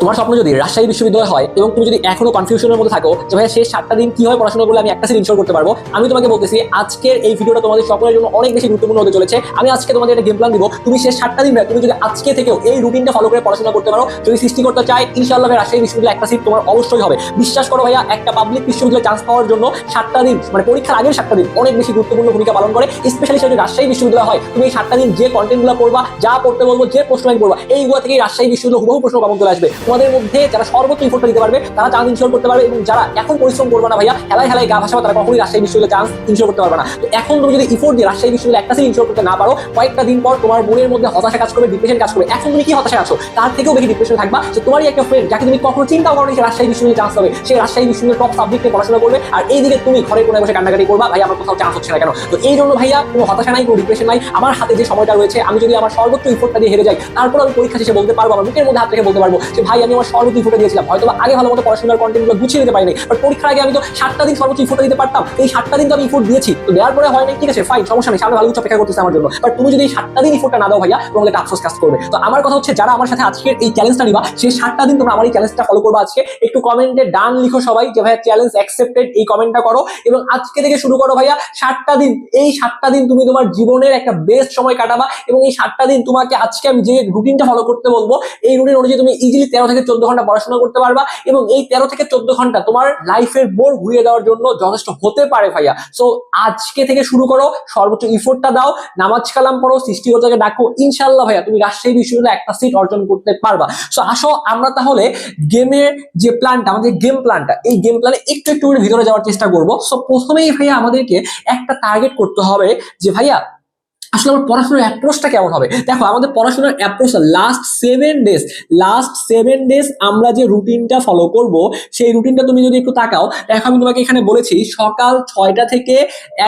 তোমার স্বপ্ন যদি রাজশাহী বিশ্ববিদ্যালয় হয় এবং তুমি যদি এখনও কনফিউশনের মধ্যে থাকো যে ভাই শেষ সাতটা দিন কীভাবে পড়াশোনা করলে আমি একটা সিট ইনশোর করতে পারব, আমি তোমাকে বলতেছি আজকের এই ভিডিওটা তোমাদের সকলের জন্য অনেক বেশি গুরুত্বপূর্ণ হতে চলেছে। আমি আজকে তোমাদের একটা গেম প্ল্যান দিব। তুমি শেষ সাতটা দিন তুমি যদি আজকে থেকেও এই রুটিনটা ফলো করে পড়াশোনা করতে পারো, যদি সৃষ্টি করতে চাই ইনশাআল্লাহ রাজশাহী বিশ্ববিদ্যালয় একটা সিট তোমার অবশ্যই হবে। বিশ্বাস করো ভাইয়া, একটা পাবলিক বিশ্ববিদ্যালয়ে চান্স পাওয়ার জন্য সাতটা দিন মানে পরীক্ষার আগের সাতটা দিন অনেক বেশি গুরুত্বপূর্ণ ভূমিকা পালন করে স্পেশালি সেটা রাজশাহী বিশ্ববিদ্যালয় হয়, তুমি এই সাতটা দিন যে কন্টেন্টগুলো পড়বা, যা পড়তে বলব, যে প্রশ্ন পড়বা, এইগুলো থেকে রাজশাহী বিশ্ববিদ্যালয় হুবহু প্রশ্ন কমন চলে আসবে। তোমাদের মধ্যে যারা সর্বোচ্চ ইনফোর্টটা দিতে পারবে, তারা চান্স ইনশোর করতে পারবে এবং যারা এখন পরিশ্রম করবে না ভাইয়া, হেলায় হেলায় গা ভাসাবা, তারা কখনোই রাজশাহী বিশ্ববিদ্যালয়ে চান্স ইনশোর করতে পারবে না। তো এখন তুমি যদি ইফোর্ট দিয়ে রাজশাহী বিশ্ববিদ্যালয়ে একটা সিট ইনশোর করতে না পারো, কয়েকটা দিন পর তোমার মনের মধ্যে হতাশা কাজ করবে ডিপ্রেশন কাজ করবে। এখন তুমি কি হতাশা আছো? তার থেকেও বেশি ডিপ্রেশন থাকবা যে তোমারই একটা ফ্রেন্ড যাকে তুমি কখনো চিন্তাও করো সে রাজশাহী বিশ্ববিদ্যালয়ে চান্স হবে সে রাজশাহী বিশ্ববিদ্যালয়ের টপ সাবজেক্টে পড়াশোনা করবে আর এইদিকে তুমি ঘরে কোনো বসে কান্নাকাটি করবা ভাই আমার কোথাও চান্স হচ্ছে না কেন? তো এই জন্য ভাইয়া, কোনো হতাশা নাই, কোনো ডিপ্রেশন নাই। আমার হাতে যে সময়টা রয়েছে, আমি যদি আমার সর্বোচ্চ ইফোর্টটা দিয়ে হেরে যাই, তারপর আমি পরীক্ষা শেষে বলতে পারব, আমার বুকের মধ্যে হাত রেখে বলতে পারব যে ভাই, আমি আমার সর্বোচ্চ ইফোর্টটা দিয়েছিলাম। হয়তো আগে ভালো মতো পড়াশোনার কন্টেন্টগুলো গুছিয়ে নিতে পারিনি বাট পরীক্ষার আগে আমি তো সাতটা দিন সর্বোচ্চ ইফোর্টটা দিতে পারতাম। এই সাতটা দিন তো আমি ইফোর্ট দিয়েছি। তো দেওয়ার পরে হয় না ঠিক আছে ফাইন সমস্যা নেই, সামনে ভালো কিছু অপেক্ষা করতেছে আমার জন্য। বাট তুমি যদি এই সাতটা দিন ইফোর্টটা না দাও ভাইয়া তোমাকে একটা আফসোস কাজ করবে। তো আমার কথা হচ্ছে, যারা আমার সাথে আজকের এই চ্যালেঞ্জটা নিবা সেই সাতটা দিন তোমরা আমার এই চ্যালেঞ্জটা ফলো করব আজকে। একটু কমেন্টে ডান লিখো সবাই যে, ভাইয়া চ্যালেঞ্জ অ্যাকসেপ্টেড এই কমেন্টটা করো। এবং আজকে থেকে শুরু করো ভাইয়া, সাতটা দিন। এই সাতটা দিন তুমি তোমার জীবনের একটা বেস্ট সময় কাটাবা। এবং এই সাতটা দিন তোমাকে আজকে আমি যে রুটিনটা ফলো করতে বলব, এই রুটিন অনুযায়ী তুমি ইজিলি তেরো থেকে চোদ্দ ঘণ্টা পড়াশোনা করতে পারবা এবং এই তেরো থেকে চোদ্দ ঘণ্টা তোমার লাইফের বোর ঘুরিয়ে দেওয়ার জন্য যথেষ্ট হতে পারে ভাইয়া। সো আজকে থেকে শুরু করো, সর্বোচ্চ ইফোর্টটা দাও, নামাজ কালাম পড়ো, সৃষ্টিকর্তাকে ডাকো ইনশাল্লাহ ভাইয়া তুমি রাজশাহী বিশ্ববিদ্যালয়ে একটা সিট অর্জন করতে পারবা। সো আসো আমরা তাহলে গেমের যে প্ল্যানটা আমাদের গেম প্ল্যানটা এই গেম প্ল্যানে একটু একটু করে ভিতরে যাওয়ার চেষ্টা করব। সো প্রথমেই ভাইয়া আমাদেরকে একটা টার্গেট করতে হবে যে ভাইয়া আসলে আমার পড়াশোনার অ্যাপ্রোচটা কেমন হবে? দেখো, আমাদের পড়াশোনার অ্যাপ্রোচটা last seven days last seven days আমরা যে রুটিনটা ফলো করব, সেই রুটিনটা তুমি যদি একটু তাকাও, দেখো, আমি তোমাকে এখানে বলেছি, সকাল ছয়টা থেকে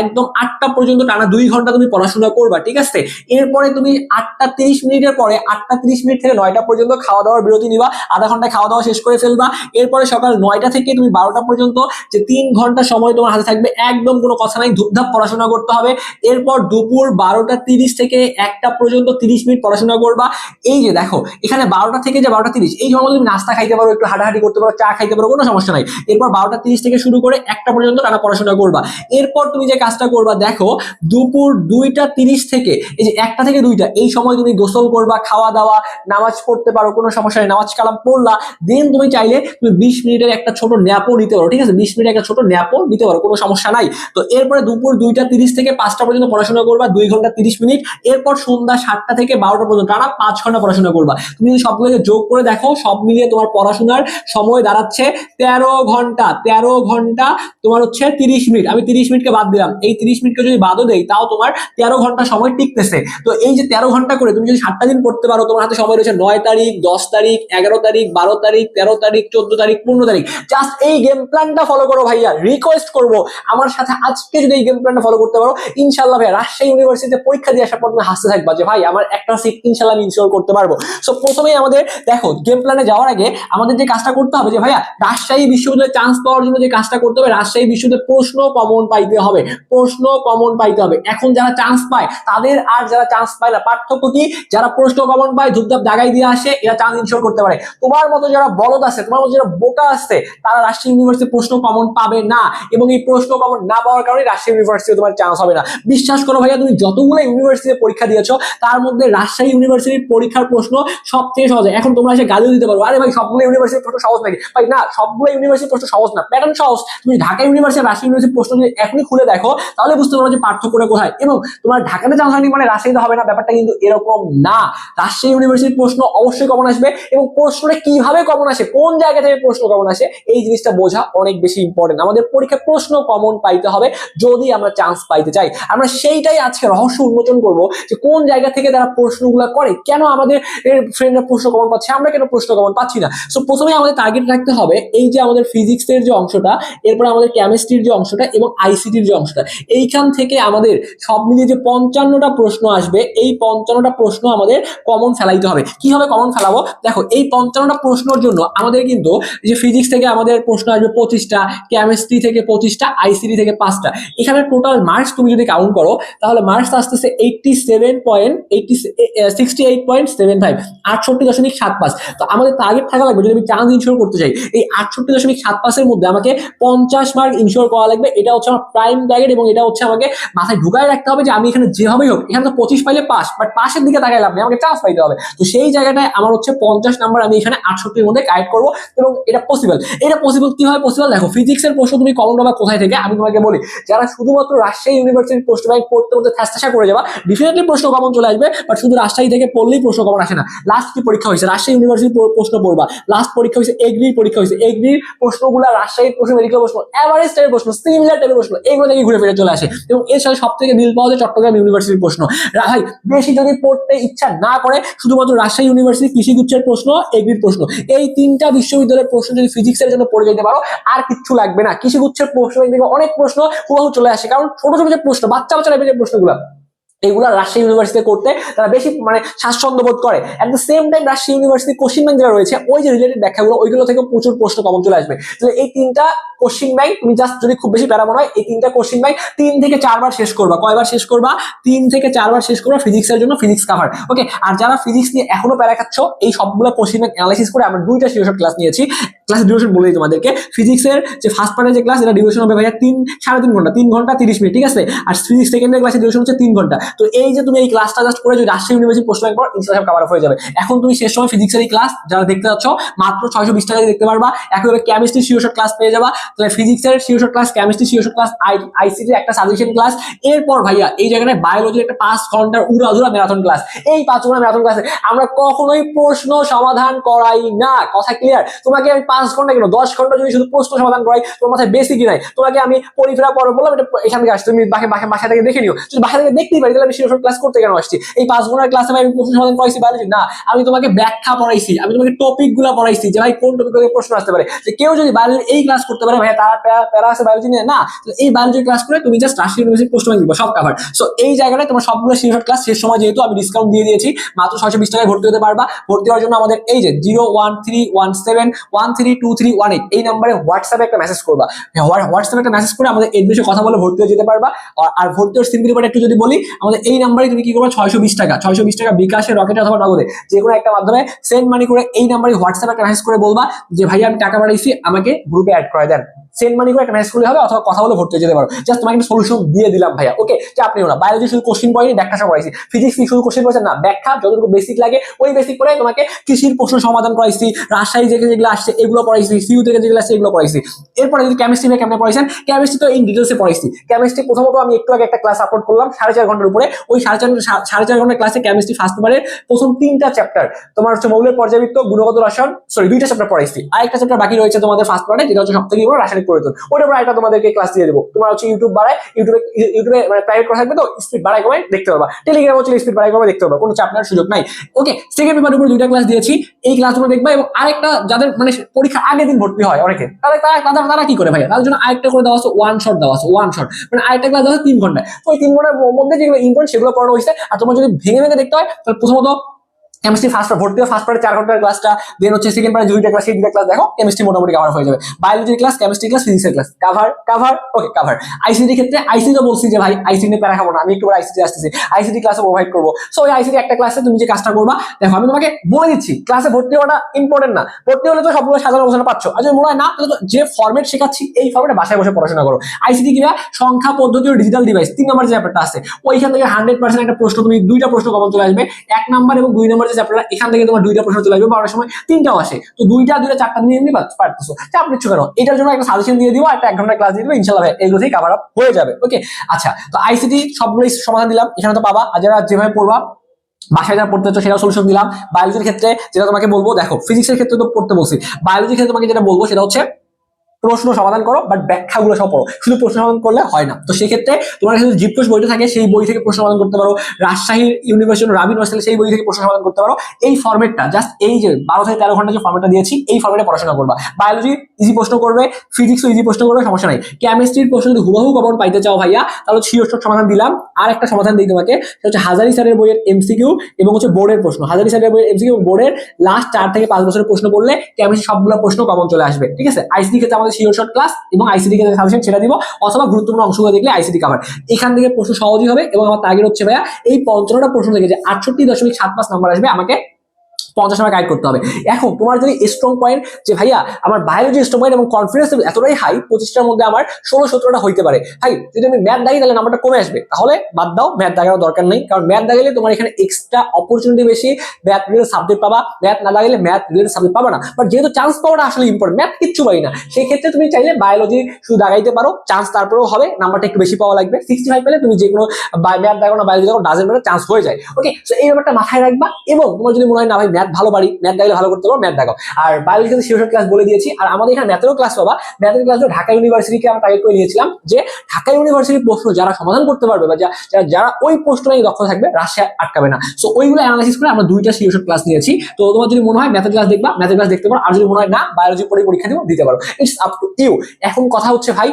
একদম আটটা পর্যন্ত টানা দুই ঘণ্টা তুমি পড়াশোনা করবা, ঠিক আছে? এরপরে তুমি আটটা তিরিশ মিনিটের পরে আটটা তিরিশ মিনিট থেকে নয়টা পর্যন্ত খাওয়া দাওয়ার বিরতি নিবা, আধা ঘন্টায় খাওয়া দাওয়া শেষ করে ফেলবা, এরপরে সকাল নয়টা থেকে তুমি বারোটা পর্যন্ত যে তিন ঘণ্টা সময় তোমার হাতে থাকবে, একদম কোনো কথা নাই, ধূপধাপ পড়াশোনা করতে হবে, এরপর দুপুর বারোটা তিরিশ থেকে একটা পর্যন্ত তিরিশ মিনিট পড়াশোনা করবা। এই যে দেখো, এখানে বারোটা থেকে যে বারোটা তিরিশ, এই সময় তুমি নাস্তা খাইতে পারো, একটু হাঁটাহাঁটি করতে পারো, চা খাইতে পারো, কোনো সমস্যা নাই। এরপর বারোটা তিরিশ থেকে শুরু করে একটা পর্যন্ত টানা পড়াশোনা করবা। এরপর তুমি যে কাজটা করবা, দেখো, দুপুর দুইটা তিরিশ থেকে, এই যে একটা থেকে দুইটা, এই সময় তুমি গোসল করবা, খাওয়া দাওয়া, নামাজ পড়তে পারো, কোনো সমস্যা নেই, নামাজ কালাম পড়লা। দেন তুমি চাইলে তুমি বিশ মিনিটের একটা ছোট ন্যাপও নিতে পারো, ঠিক আছে? বিশ মিনিটের একটা ছোট ন্যাপও নিতে পারো, কোনো সমস্যা নাই। তো এরপরে দুপুর দুইটা তিরিশ থেকে পাঁচটা পর্যন্ত পড়াশোনা করবা, দুই ঘণ্টা তিরিশ মিনিট, এরপর সন্ধ্যা সাতটা থেকে বারোটা পর্যন্ত টানা পাঁচ ঘণ্টা পড়াশোনা করবা। তুমি যদি সবগুলোকে যোগ করে দেখো, সব মিলিয়ে তোমার পড়াশোনার সময় দাঁড়াচ্ছে তেরো ঘণ্টা তেরো ঘণ্টা তোমার হচ্ছে তিরিশ মিনিট। আমি তিরিশ মিনিটকে বাদ দিলাম। এই তিরিশ মিনিটকে যদি বাদও দেই, তাও তোমার তেরো ঘণ্টা সময় টিকতেছে। তো এই যে তেরো ঘণ্টা করে তুমি যদি সাতটা দিন পড়তে পারো, তোমার হাতে সময় রয়েছে নয় তারিখ, দশ তারিখ, এগারো তারিখ, বারো তারিখ, তেরো তারিখ, চোদ্দ তারিখ, পনেরো তারিখ। জাস্ট এই গেম প্ল্যানটা ফলো করো ভাইয়া। রিকোয়েস্ট করব। আমার সাথে আজকে যদি এই গেম প্ল্যানটা ফলো করতে পারো ইনশাল্লাহ ভাইয়া রাজশাহী ইউনিভার্সিটিতে পরীক্ষা দিয়ে আসার পর তুমি হাসতে থাকবা যে, ভাই, আমার একটা সিট ইনশাল্লাহ আমি ইনশোর করতে পারব। সো প্রথমেই আমাদের, দেখো গেম প্ল্যানে যাওয়ার আগে আমাদের যে কাজটা করতে হবে যে, ভাইয়া, রাজশাহী বিশ্ববিদ্যালয়ে চান্স পাওয়ার জন্য যে কাজটা করতে হবে, রাজশাহী বিশ্ববিদ্যালয়ে প্রশ্ন কমন পাইতে হবে। প্রশ্ন কমন পাইতে হবে। এখন যারা চান্স পায়, তাদের আর যারা চান্স পায় না, পার্থক্য কি? যারা প্রশ্ন কমন পায়, ধূপধাপ দাগাই দিয়ে আসে, এরা চান্স ইনশোর করতে পারে। তোমার মতো যারা বলদ আছে, তোমার মতো যারা বোকা আছে, তারা রাজশাহী ইউনিভার্সিটি প্রশ্ন কমন পাবে না। এবং এই প্রশ্ন কমন না পাওয়ার কারণে রাজশাহী ইউনিভার্সিটি তোমার চান্স হবে না। বিশ্বাস করো ভাইয়া, তুমি যতগুলো ইউনিভার্সিটিতে পরীক্ষা দিয়েছ, তার মধ্যে রাজশাহী ইউনিভার্সিটির পরীক্ষার প্রশ্ন সবচেয়ে সহজ। এখন তোমরা এসে গালিও দিতে পারো। আরে ভাই, সবগুলো ইউনিভার্সিটির প্রশ্ন সহজ নাকি? ভাই, না, সবগুলো ইউনিভার্সিটির প্রশ্ন সহজ না। প্যাটার্ন সহজ। তুমি ঢাকা ইউনিভার্সিটি রাজশাহী ইউনিভার্সিটির প্রশ্ন যদি এখনই খুলে দেখো, তাহলে বুঝতে পারো যে পার্থক্যটা কোথায়। এবং তোমার ঢাকাতে চান্স হয়নি মানে রাজশাহীতে হবে না, ব্যাপারটা কিন্তু এরকম না। রাজশাহী ইউনিভার্সিটির প্রশ্ন অবশ্যই কমন আসবে এবং প্রশ্নটা কীভাবে কমন আসে, কোন জায়গা থেকে প্রশ্ন কমন আসে, এই জিনিসটা বোঝা অনেক বেশি ইম্পর্টেন্ট আমাদের পরীক্ষায় প্রশ্ন কমন পাইতে হবে যদি আমরা চান্স পাইতে চাই। আমরা সেইটাই আজকে রহস্য উন্মোচন করব যে কোন জায়গা থেকে তারা প্রশ্নগুলো করে? কেন আমাদের ফ্রেন্ডরা প্রশ্ন কমন পাচ্ছে? আমরা কেন প্রশ্ন কমন পাচ্ছি না? সো প্রথমে আমাদের টার্গেট রাখতে হবে এই যে আমাদের ফিজিক্সের যে অংশটা, এরপর আমাদের কেমিস্ট্রির যে অংশটা এবং আইসিটির যে অংশটা। এইখান থেকে আমাদের সব মিলিয়ে যে পঞ্চান্নটা প্রশ্ন আসবে, এই পঞ্চান্নটা প্রশ্ন আমাদের কমন ফেলাইতে হবে। কীভাবে কমন ফেলাবো? দেখো, এই পঞ্চান্নটা প্রশ্নের জন্য আমাদের কিন্তু যে ফিজিক্স থেকে আমাদের প্রশ্ন আসবে পঁচিশটা কেমিস্ট্রি থেকে পঁচিশটা আইসিটি থেকে পাঁচটা। এখানে টোটাল মার্কস তুমি যদি কাউন্ট করো, তাহলে মার্কস আসতে আসতেছে eighty seven point eighty sixty eight point seven five আটষট্টি দশমিক সাত পাঁচ। তো আমাদের টার্গেট থাকা লাগবে, যদি আমি চান্স ইনশোর করতে চাই, এই আটষট্টি দশমিক সাত পাঁচের মধ্যে আমাকে পঞ্চাশ মার্ক ইনশোর করা লাগবে। এটা হচ্ছে আমার প্রাইম টার্গেট এবং এটা হচ্ছে আমাকে মাথায় ঢুকায় রাখতে হবে যে আমি এখানে যেভাবেই হোক, এখানে তো পঁচিশ পাইলে পাস বাট পাশের দিকে তাকাই নেই, আমাকে চান্স পাইতে হবে। তো সেই জায়গাটায় আমার হচ্ছে পঞ্চাশ নাম্বার আমি এখানে আটষট্টির মধ্যে কাইট করব এবং এটা পসিবল এটা পসিবল কীভাবে পসিবল দেখো ফিজিক্সের প্রশ্ন তুমি কমন পাবা কোথায় থেকে, আমি তোমাকে বলি, যারা শুধুমাত্র রাজশাহী ইউনিভার্সিটির পোস্ট ব্যাংক পড়তে পড়তে ঠাসা করে যাবা। ডেফিনেটলি প্রশ্ন কমন চলে আসবে বাট শুধু রাজশাহী থেকে পড়লেই প্রশ্ন কমন আসে না। লাস্ট কি পরীক্ষা হয়েছে? রাজশাহী ইউনিভার্সিটি প্রশ্ন পড়বা। লাস্ট পরীক্ষা হয়েছে এগ্রির পরীক্ষা হয়েছে। এগ্রির প্রশ্নগুলো রাজশাহীর প্রশ্ন মেডিকেল প্রশ্ন এভারেজ টাইপের প্রশ্ন সিমিলার টাইপের প্রশ্ন, এগুলো থেকে ঘুরে ফিরে চলে আসে। এবং এর সাথে সব থেকে মিল পাওয়া যায় চট্টগ্রাম ইউনিভার্সিটির প্রশ্ন। ভাই, বেশি যদি পড়তে ইচ্ছা না করে, শুধুমাত্র রাজশাহী ইউনিভার্সিটি কৃষিগুচ্ছের প্রশ্ন এগ্রির প্রশ্ন। এই তিনটা বিশ্ববিদ্যালয়ের প্রশ্ন যদি ফিজিক্সের জন্য পড়ে যেতে পারো, আর কিচ্ছু লাগবে না। কৃষিগুচ্ছের প্রশ্ন অনেক প্রশ্ন হুবহু চলে আসে। কারণ ছোট ছোট যে প্রশ্ন, বাচ্চা বাচ্চা টাইপের যে প্রশ্নগুলো এগুলো রাজশাহী ইউনিভার্সিটি করতে তারা বেশি মানে স্বাচ্ছন্দ্য বোধ করে। At the same time Rajshahi university question bank যেটা রয়েছে, ওই যে রিলেটেড ব্যাখ্যাগুলো, ওইগুলো থেকে প্রচুর প্রশ্ন কমন চলে আসবে। তো এই তিনটা কোশ্চিন ব্যাংক তুমি জাস্ট যদি খুব বেশি প্যারা মনে হয়, এই তিনটা কোশ্চিন ব্যাংক তিন থেকে চারবার শেষ করবা। কয়বার শেষ করবা? তিন থেকে চারবার শেষ করবা ফিজিক্সের জন্য ফিজিক্স কাভার ওকে আর যারা ফিজিক্স নিয়ে এখনও প্যারা খাচ্ছ, এই সবগুলো কোশ্চিন ব্যাংক অ্যানালাইসিস করে আমরা দুইটা সিরিয়াস ক্লাস নিয়েছি। ক্লাসের ডিউরেশন বলে দিই তোমাদেরকে। ফিজিক্সের যে ফার্স্ট পার্টের যে ক্লাস এটা ডিউরেশন হবে ভাইয়া তিন, সাড়ে তিন ঘণ্টা তিন ঘণ্টা তিরিশ মিনিট, ঠিক আছে? আর ফিজিক্স সেকেন্ডের ক্লাসের ডিউরেশন হচ্ছে তিন ঘণ্টা। তো এই যে তুমি এই ক্লাসটা জাস্ট করে যদি রাজশাহী ইউনিভার্সিটি প্রশ্ন পর ইনস্টাগ্রাম কাভার হয়ে যাবে। এখন তুমি শেষ সময় ফিজিক্সের এই ক্লাস যারা দেখতে যাচ্ছ, মাত্র ছয়শো বিশ টাকা দেখতে পারবা। একইভাবে কেমিস্ট্রি শিওশট ক্লাস পেয়ে যাবা। তাহলে ফিজিক্সের sure shot class chemistry sure shot class I ICT একটা সাজেশন ক্লাস এরপর ভাইয়া, এই জায়গায় বায়োলজির একটা পাঁচ ঘণ্টার উড়াধুরা ম্যারাথন ক্লাস এই পাঁচ ঘণ্টা ম্যারাথন ক্লাসে আমরা কখনোই প্রশ্ন সমাধান করাই না। কথা ক্লিয়ার তোমাকে আমি পাঁচ ঘণ্টা কেন? দশ ঘণ্টা যদি শুধু প্রশ্ন সমাধান করাই, তোমার মাথায় বেশি কি নাই। তোমাকে আমি পরিফেরা পরে বললাম, এটা এখান থেকে আসছে। তুমি বাসা থেকে দেখে নিও। যদি বাসা থেকে দেখতেই পারি আমি শিওশট ক্লাস করতে কেন আসছি? এই পাঁচ ঘণ্টার ক্লাসে আমি প্রশ্ন সমাধান করাইছি বায়োলজি না, আমি তোমাকে ব্যাখ্যা পড়াইছি, আমি তোমাকে টপিকগুলা পড়াইছি যে ভাই কোন টপিক প্রশ্ন আসতে পারে। যে কেউ যদি বায়োলজি এই ক্লাস করতে পারে ভাই তারা প্যারা- আছে বায়োলজি নিয়ে? না এই বায়োলজি ক্লাস করে তুমি জাস্ট রাশি ইউনিভার্সিটি প্রশ্ন দিবা, সব কাভার সো এই জায়গাটায় তোমার সবগুলো শিওশট ক্লাস শেষ সময় যেহেতু আমি ডিসকাউন্ট দিয়ে দিয়েছি, মাত্র ছয়শো বিশ টাকায় ভর্তি হতে পারবা। ভর্তি হওয়ার জন্য আমাদের এই যে zero one three one seven one three two three one eight, এই নাম্বারে হোয়াটসঅ্যাপে একটা মেসেজ করবা। হোয়াটসঅ্যাপে একটা মেসেজ করে আমাদের বিষয়ে কথা বলে ভর্তি হয়ে যেতে পারবা। আর ভর্তি হওয়ার সিম্পলি একটু যদি বলি, আমাদের এই নাম্বারে তুমি কি করবা? ছয়শো বিশ টাকা। ছয়শো বিশ টাকা বিকাশে রকেট অথবা নগদে যে কোনো একটা মাধ্যমে সেন্ড মানি করে এই নাম্বারে হোয়াটসঅ্যাপে একটা মেসেজ করে বলবা যে, ভাই, আমি টাকা পাঠাইছি, আমাকে গ্রুপে অ্যাড করে দেন। সেন্ড মানি করে একটা মেসেজ করলে হবে অথবা কথা বলে ভর্তি যেতে পারো। জাস্ট তোমাকে একটা সলিউশন দিয়ে দিলাম, ভাইয়া। ওকে চাপ নিও না বায়োলজি শুধু কোশ্চিন পড়াইনি, ব্যাখ্যা সব পড়াইছি। ফিজিক্স শুধু কোশ্চিন পড়াইছে না, ব্যাখ্যা যতটুকু বেসিক লাগে, ওই বেসিক করে তোমাকে কৃষির প্রশ্ন সমাধান করাইছি, রাজশাহী থেকে যেগুলো আসছে এগুলো পড়াইছি, সিউ থেকে যেগুলো আসছে এগুলো পড়াইছি। এরপরে যদি কেমিস্ট্রি নিয়ে কেমনে পড়াইছেন কেমিস্ট্রি তো ইন ডিটেলসে পড়াইছি। কেমিস্ট্রি প্রথমত আমি একটু আগে একটা ক্লাস আপলোড করলাম, সাড়ে চার ঘণ্টার উপরে ওই সাড়ে চার সাড়ে চার ক্লাসে কেমিস্ট্রি ফার্স্ট পেপারের প্রথম তিনটা চ্যাপ্টার তোমার হচ্ছে মৌলের পর্যাবৃত্ত গুণগত রসায়ন সরি দুইটা চ্যাপ্টার পড়াইছি। আরেকটা চ্যাপ্টার বাকি রয়েছে তোমাদের ফার্স্ট পার্টে যেটা হচ্ছে সব থেকে বড় রাসায়নিক পরিবর্তন। ওটা পরে একটা তোমাদেরকে ক্লাস দিয়ে দেবো। তোমার হচ্ছে ইউটিউব বাড়ায় ইউটিউবে ইউটিউবে মানে প্রাইভেট করা থাকবে তো স্পিড বাড়ায় কমায় দেখতে পারবা টেলিগ্রাম হচ্ছে স্পিড বাড়ায় কমায় দেখতে পারবা কোনো চাপ নেওয়ার সুযোগ নাই। ওকে সেকেন্ড পেপার উপরে দুইটা ক্লাস দিয়েছি, এই ক্লাসগুলো দেখবা এবং আরেকটা যাদের মানে পরীক্ষা আগের দিন ভর্তি হয় অনেকে, তারা তারা তারা কি করে ভাই তাদের জন্য আরেকটা করে দেওয়া আছে ওয়ান শট দেওয়া আছে ওয়ান শট মানে আরেকটা ক্লাস দেওয়া আছে তিন ঘন্টায়। ওই তিন ঘণ্টার মধ্যে যেগুলো ইম্পর্টেন্ট সেগুলো পড়ানো হয়েছে। আর তোমার যদি ভেঙে ভেঙে দেখতে হয় তাহলে প্রথমত কেমিস্ট্রি ফার্স্ট ভর্তি হয় ফার্স্ট পার্টে চার ঘণ্টার ক্লাসটা দেন হচ্ছে সেকেন্ড পার্টে দুইটা ক্লাস এই দুইটা ক্লাস দেখো কেমিস্ট্রি মোটামুটি কভার হয়ে যাবে। বায়োলজির ক্লাস কেমিস্ট্রি ক্লাস ফিজিক্সের class cover cover okay cover ICT ক্ষেত্রে আইসিটি বলছি যে ভাই আইসিটি প্যারা খাব না, আমি একটু আইসিটি আসতেছি। আইসিটি ক্লাসে প্রোভাইড করব। সো ওই আইসিটি একটা ক্লাসে তুমি যে কাজটা করবা, দেখো আমি তোমাকে বলে দিচ্ছি ক্লাসে ভর্তি হওয়াটা ইম্পর্টেন্ট না। ভর্তি হলে তো সবগুলো সাজানো গোছানো পাচ্ছ। আর যদি মনে হয় না, তাহলে তো যে ফর্মেট শেখাচ্ছি, এই ফর্মেটে বাসায় বসে পড়াশোনা করো। আইসিটি কিনা, সংখ্যা, পদ্ধতি ও ডিজিটাল ডিভাইস তিন নম্বর যে চ্যাপ্টারটা আছে, ওইখান থেকে হান্ড্রেড পার্সেন্ট একটা প্রশ্ন, তুমি দুইটা প্রশ্ন কমন চলে আসবে। এক নাম্বার এবং দুই নম্বর চ্যাপ্টার এখান থেকে তোমার দুইটা প্রশ্ন চলে আসবে সময় তিনটাও আসে। তো দুইটা দুইটা, চারটা নিয়ে পারতেছো। এটার জন্য একটা সাজেশন দিয়ে দিব, একটা এক ঘণ্টা ক্লাস দিয়ে দিবো ইনশাল্লাহ এগুলো থেকে কাভার আপ হয়ে যাবে। ওকে আচ্ছা তো আইসিটি সবগুলোই সমাধান দিলাম। এখানে তো পাবা। যারা যেভাবে পড়বা, বাসায় যা পড়তে হচ্ছে সেটাও সলিউশন দিলাম। বায়োলজির ক্ষেত্রে যেটা তোমাকে বলব, দেখো ফিজিক্সের ক্ষেত্রে তো পড়তে বলছি। বায়োলজির ক্ষেত্রে তোমাকে যেটা বলব, সেটা হচ্ছে প্রশ্ন সমাধান করো বাট ব্যাখ্যাগুলো সব পড়ো। শুধু প্রশ্ন সমাধান করলে হয় না। তো সেক্ষেত্রে তোমার কাছে জীবকোষ বইটা থাকে, সেই বই থেকে প্রশ্ন সমাধান করতে পারো। রাজশাহী ইউনিভার্সিটি রাবি ইউনিভার্সিটি সেই বই থেকে প্রশ্ন সমাধান করতে পারো। এই ফর্মেটটা জাস্ট এই যে বারো থেকে তেরো ঘণ্টা যে ফর্মেটটা দিয়েছি, এই ফর্মেটে পড়াশোনা করবা। বায়োলজি ইজি প্রশ্ন করবে ফিজিক্সও ইজি প্রশ্ন করবে, সমস্যা নাই। কেমিস্ট্রির প্রশ্ন যদি হুবাহু কমন পাইতে চাও ভাইয়া, তাহলে শিওর সমাধান দিলাম। আর একটা সমাধান দিই তোমাকে, সেটা হচ্ছে হাজারি স্যারের বইয়ের এমসিকিউ এবং হচ্ছে বোর্ডের প্রশ্ন। হাজারি স্যারের বইয়ের এমসিকিউ বোর্ডের লাস্ট চার থেকে পাঁচ বছরের প্রশ্ন পড়লে কেমিস্ট্রি সবগুলো প্রশ্ন কমন চলে আসবে। ঠিক আছে? আইসি ক্ষেত্রে আমাদের শিওর শর্ট ক্লাস এবং আইসিডি সাজেশন সেটা দিব, অথবা গুরুত্বপূর্ণ অংশগুলো দেখলে আইসিডি কাভার এখান থেকে প্রশ্ন সহজই হবে এবং আমার টার্গেট হচ্ছে ভাইয়া, এই পঞ্চান্নটা প্রশ্ন থেকে যে আটষট্টি দশমিক সাত পাঁচ নাম্বার আসবে, আমাকে পঞ্চাশ নাম্বার গাইড করতে হবে। এখন তোমার যদি স্ট্রং পয়েন্ট যে ভাইয়া, আমার বায়োলজি স্ট্রং পয়েন্ট এবং কনফিডেন্স এতটাই হাই পঁচিশটার মধ্যে আমার ষোলো সতেরোটা হইতে পারে। ভাই, যদি আমি ম্যাথ দাগি তাহলে নাম্বারটা কমে আসবে। তাহলে বাদ দাও ম্যাথ দাগার দরকার নেই। কারণ ম্যাথ দাগাইলে তোমার এখানে এক্সট্রা অপরচুনিটি বেশি ম্যাথ রিলেটেড সাবজেক্ট পাবা। ম্যাথ না লাগাইলে ম্যাথ রিলেটেড সাবজেক্ট পাবা না। বাট যেহেতু চান্স পাওয়াটা আসলে ইম্পর্টেন্ট ম্যাথ কিচ্ছু পাই না। সেই ক্ষেত্রে তুমি চাইলে বায়োলজি শুধু দাগাইতে পারো। চান্স তারপরেও হবে নাম্বারটা একটু বেশি পাওয়া লাগবে। সিক্সটি ফাইভ পেলে তুমি যে কোনো ম্যাথ দাগাও না বায়োলজি দাগাও ডাজেন্ট ম্যাটার চান্স হয়ে যায়। ওকে সো এই ব্যাপারটা মাথায় রাখবা। এবং তোমার যদি মনে হয় না ভাই ম্যাথ ভালো পারি, ম্যাথ দাগাইলে ভালো করতে পারো ম্যাথ দাগাও আর বায়োলজি কিন্তু শিওর ক্লাস বলে দিয়েছি, আর আমাদের এখানে ম্যাথেরও ক্লাস পাবা। ম্যাথের ক্লাস ঢাকা ইউনিভার্সিটিকে আমরা টার্গেট করে নিয়েছিলাম যে ঢাকা ইউনিভার্সিটির প্রশ্ন যারা সমাধান করতে পারবে বা যারা যারা ওই প্রশ্ন নিয়ে দক্ষ থাকবে, রাশিয়া আটকাবে না। সো ওইগুলো অ্যানালাইসিস করে আমরা দুইটা শিওর ক্লাস নিয়েছি। তো তোমার যদি মনে হয় ম্যাথের ক্লাস দেখবা, ম্যাথের ক্লাস দেখতে পারো। আর যদি মনে হয় না বায়োলজি পরে পরীক্ষা দিব, দিতে পারো। ইটস আপ টু ইউ এখন কথা হচ্ছে ভাই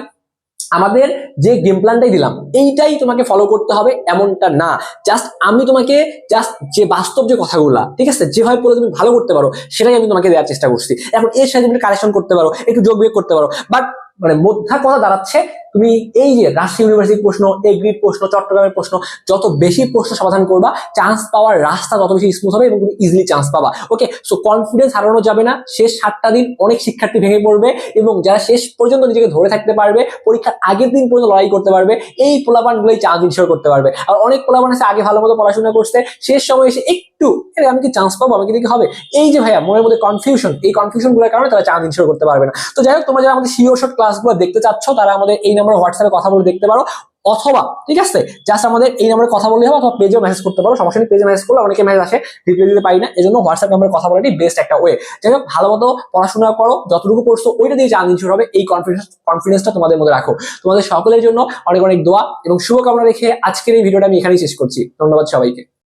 আমাদের যে গেম প্ল্যানটাই দিলাম, এইটাই তোমাকে ফলো করতে হবে এমনটা না। জাস্ট আমি তোমাকে জাস্ট যে বাস্তব যে কথাগুলা, ঠিক আছে? যেভাবে পড়লে তুমি ভালো করতে পারো, সেটাই আমি তোমাকে দেওয়ার চেষ্টা করছি। এখন এর সাথে তুমি কালেকশন করতে পারো, একটু যোগ করতে পারো। বাট মানে মধ্যা কথা দাঁড়াচ্ছে তুমি এই যে রাজশাহী ইউনিভার্সিটির প্রশ্ন এগ্রিড প্রশ্ন, চট্টগ্রামের প্রশ্ন, যত বেশি প্রশ্ন সমাধান করবা চান্স পাওয়ার রাস্তা তত বেশি স্মুথ হবে এবং তুমি ইজিলি চান্স পাবা। ওকে সো কনফিডেন্স হারানো যাবে না। শেষ সাতটা দিন অনেক শিক্ষার্থী ভেঙে পড়বে এবং যারা শেষ পর্যন্ত নিজেকে ধরে থাকতে পারবে, পরীক্ষার আগের দিন পর্যন্ত লড়াই করতে পারবে, এই পোলাপানগুলোই চান্স ইনশোর করতে পারবে। আর অনেক পোলাপান আছে আগে ভালো মতো পড়াশোনা করছে, শেষ সময় এসে একটু আমি কি চান্স পাবো? আমাকে দিকে হবে? এই যে ভাইয়া, মনের মধ্যে কনফিউশন এই কনফিউশনগুলোর কারণে তারা চান্স ইনশোর করতে পারবে না। তো যাই হোক, তোমরা যারা আমাদের সিও শর্ট ক্লাসগুলো দেখতে চাচ্ছ, তারা আমাদের এই নাম্বার হোয়াটসঅ্যাপে কথা বলে দেখতে পারো। অথবা, ঠিক আছে? জাস্ট আমাদের এই নাম্বারে কথা বললে হবে অথবা পেজেও মেসেজ করতে পারো। সমস্যা নেই পেজে মেসেজ করলে অনেকে মেসেজ আসে রিপ্লাই দিতে পারি না। এই জন্য হোয়াটসঅ্যাপ নাম্বারে কথা বলাটাই বেস্ট একটা ওয়ে যাই হোক, ভালো মতো পড়াশোনা করো, যতটুকু পড়ছো ওইটা দিয়ে চান্স ইনশোর হবে, এই কনফিডেন্স কনফিডেন্সটা তোমাদের মধ্যে রাখো। তোমাদের সকলের জন্য অনেক অনেক দোয়া এবং শুভকামনা রেখে আজকের এই ভিডিওটা আমি এখানেই শেষ করছি। ধন্যবাদ সবাইকে।